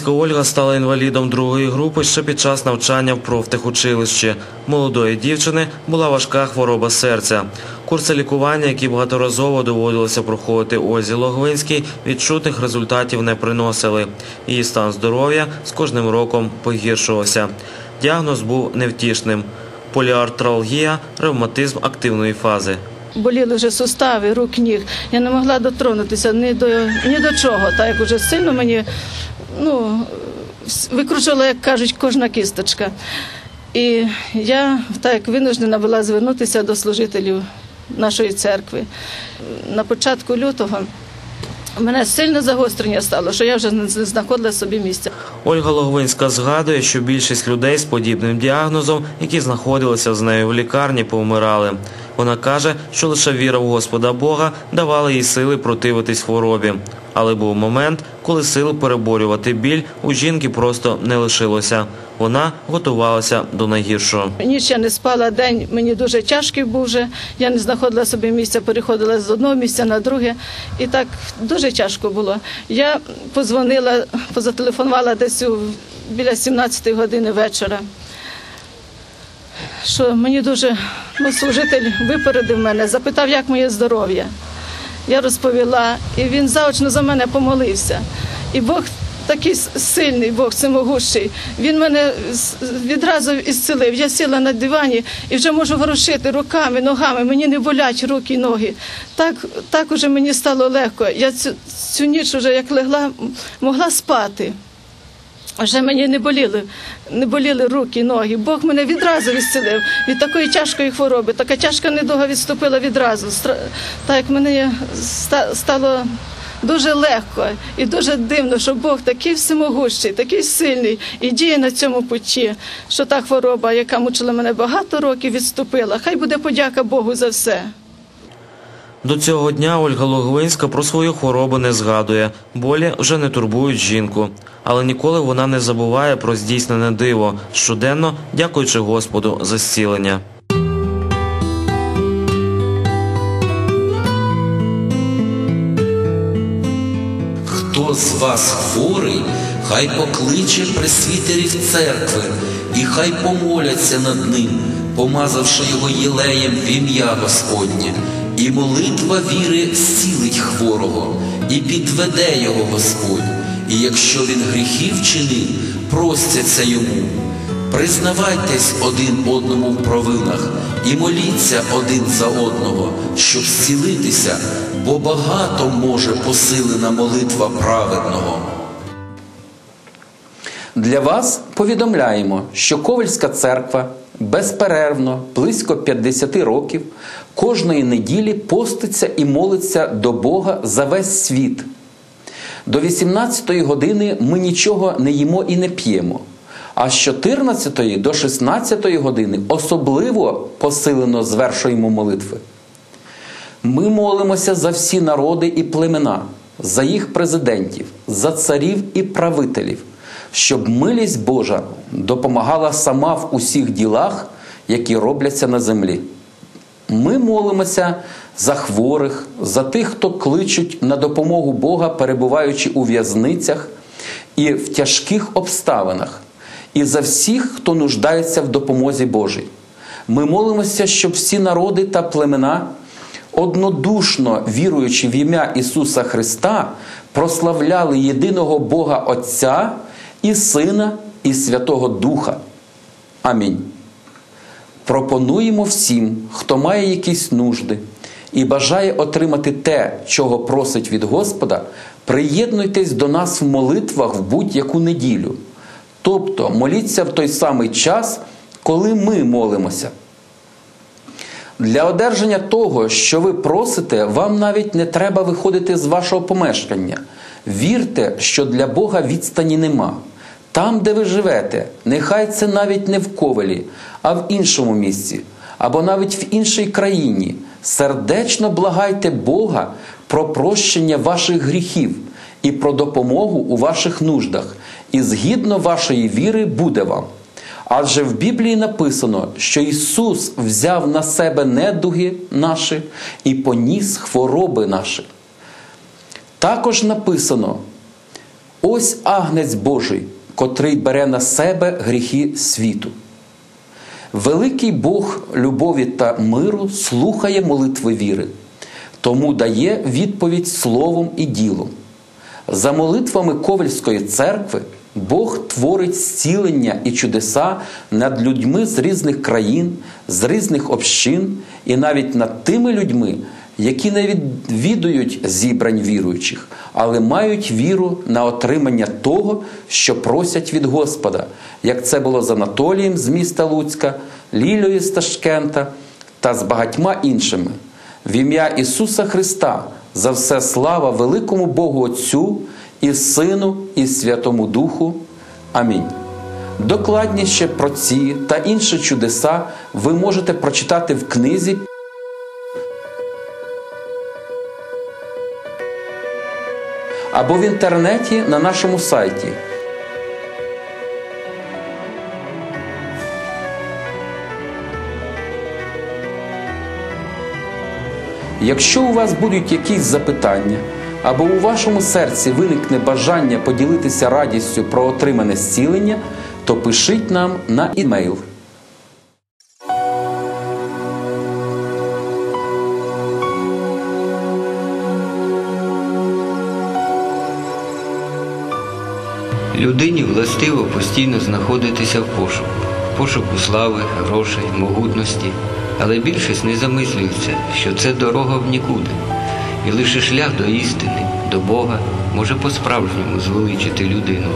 Головинська Ольга стала інвалідом другої групи ще під час навчання в профтехучилищі. Молодої дівчини була важка хвороба серця. Курси лікування, які багаторазово доводилося проходити Ользі Логвинській, відчутних результатів не приносили. Її стан здоров'я з кожним роком погіршувався. Діагноз був невтішним: поліартралгія, ревматизм активної фази. Боліли вже сустави, рук, ніг. Я не могла дотронутися ні до, ні до чого. Так як уже сильно мені ну, викручувала, як кажуть, кожна кісточка. І я так винуждена була звернутися до служителів нашої церкви. На початку лютого у мене сильне загострення стало, що я вже не знаходила собі місця. Ольга Логвинська згадує, що більшість людей з подібним діагнозом, які знаходилися з нею в лікарні, повмирали. Вона каже, що лише віра в Господа Бога давала їй сили противитись хворобі. Але був момент, коли сил переборювати біль у жінки просто не лишилося. Вона готувалася до найгіршого. Ніч я не спала, день мені дуже тяжкий був вже. Я не знаходила собі місця, переходила з одного місця на друге. І так дуже тяжко було. Я позвонила, позателефонувала десь біля 17 години вечора. Що мені дуже ну, служитель випередив мене, запитав, як моє здоров'я. Я розповіла, і він заочно за мене помолився. І Бог такий сильний, Бог всемогущий. Він мене відразу ісцелив. Я сіла на дивані і вже можу ворушити руками, ногами. Мені не болять руки і ноги. Так, так уже мені стало легко. Я цю, цю ніч вже як легла, могла спати. Вже мені не боліли, не боліли руки, ноги. Бог мене відразу відселив від такої тяжкої хвороби. Така тяжка недуга відступила відразу. Так як мені ста- стало дуже легко і дуже дивно, що Бог такий всемогущий, такий сильний і діє на цьому путі, що та хвороба, яка мучила мене багато років, відступила. Хай буде подяка Богу за все. До цього дня Ольга Логвинська про свою хворобу не згадує. Болі вже не турбують жінку. Але ніколи вона не забуває про здійснене диво, щоденно дякуючи Господу за зцілення. Хто з вас хворий, хай покличе пресвітерів церкви, і хай помоляться над ним, помазавши його єлеєм в ім'я Господнє, і молитва віри зцілить хворого, і підведе його Господь. І якщо він гріхів чинив, простяться йому. Признавайтесь один одному в провинах і моліться один за одного, щоб зцілитися, бо багато може посилена молитва праведного. Для вас повідомляємо, що Ковальська церква безперервно, близько 50 років, кожної неділі поститься і молиться до Бога за весь світ. До 18-ї години ми нічого не їмо і не п'ємо. А з 14 до 16 години особливо посилено звершуємо молитви. Ми молимося за всі народи і племена, за їх президентів, за царів і правителів, щоб милість Божа допомагала сама в усіх ділах, які робляться на землі. Молимося за хворих, за тих, хто кличуть на допомогу Бога, перебуваючи у в'язницях і в тяжких обставинах, і за всіх, хто нуждається в допомозі Божій. Ми молимося, щоб всі народи та племена, однодушно віруючи в ім'я Ісуса Христа, прославляли єдиного Бога Отця і Сина, і Святого Духа. Амінь. Пропонуємо всім, хто має якісь нужди і бажає отримати те, чого просить від Господа, приєднуйтесь до нас в молитвах в будь-яку неділю. Тобто моліться в той самий час, коли ми молимося. Для одержання того, що ви просите, вам навіть не треба виходити з вашого помешкання. Вірте, що для Бога відстані нема. Там, де ви живете, нехай це навіть не в ковалі, а в іншому місці, або навіть в іншій країні. Сердечно благайте Бога про прощення ваших гріхів і про допомогу у ваших нуждах, і згідно вашої віри буде вам. Адже в Біблії написано, що Ісус взяв на себе недуги наші і поніс хвороби наші. Також написано: Ось агнець Божий, котрий бере на себе гріхи світу. Великий Бог любові та миру слухає молитви віри, тому дає відповідь словом і ділом. За молитвами Ковальської церкви Бог творить зцілення і чудеса над людьми з різних країн, з різних общин і навіть над тими людьми, які не відвідують зібрань віруючих, але мають віру на отримання того, що просять від Господа, як це було з Анатолієм з міста Луцька, Лілею з Ташкента та з багатьма іншими. В ім'я Ісуса Христа за все слава великому Богу Отцю і Сину, і Святому Духу. Амінь. Докладніше про ці та інші чудеса ви можете прочитати в книзі або в інтернеті на нашому сайті. Якщо у вас будуть якісь запитання, або у вашому серці виникне бажання поділитися радістю про отримане зцілення, то пишіть нам на імейл. Людині властиво постійно знаходитися в пошуку, пошуку слави, грошей, могутності, але більшість не замислюється, що це дорога в нікуди, і лише шлях до істини, до Бога може по-справжньому звеличити людину.